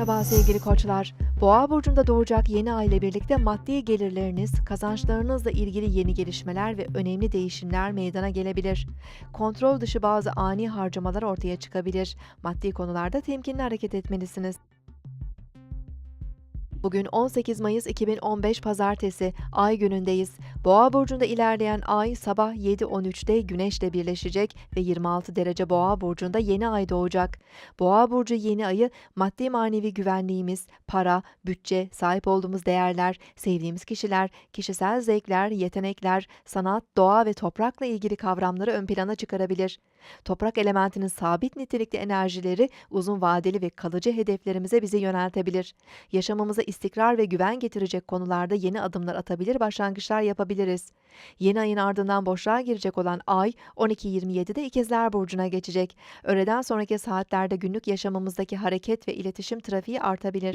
Merhaba sevgili koçlar. Boğa burcunda doğacak yeni ay ile birlikte maddi gelirleriniz, kazançlarınızla ilgili yeni gelişmeler ve önemli değişimler meydana gelebilir. Kontrol dışı bazı ani harcamalar ortaya çıkabilir. Maddi konularda temkinli hareket etmelisiniz. Bugün 18 Mayıs 2015 Pazartesi, Ay günündeyiz. Boğa burcunda ilerleyen Ay sabah 7.13'te Güneş'le birleşecek ve 26 derece Boğa burcunda yeni Ay doğacak. Boğa burcu yeni ayı maddi manevi güvenliğimiz, para, bütçe, sahip olduğumuz değerler, sevdiğimiz kişiler, kişisel zevkler, yetenekler, sanat, doğa ve toprakla ilgili kavramları ön plana çıkarabilir. Toprak elementinin sabit nitelikli enerjileri uzun vadeli ve kalıcı hedeflerimize bizi yöneltebilir. Yaşamımıza istikrar ve güven getirecek konularda yeni adımlar atabilir, başlangıçlar yapabiliriz. Yeni ayın ardından boşluğa girecek olan ay 12.27'de İkizler Burcu'na geçecek. Öğleden sonraki saatlerde günlük yaşamımızdaki hareket ve iletişim trafiği artabilir.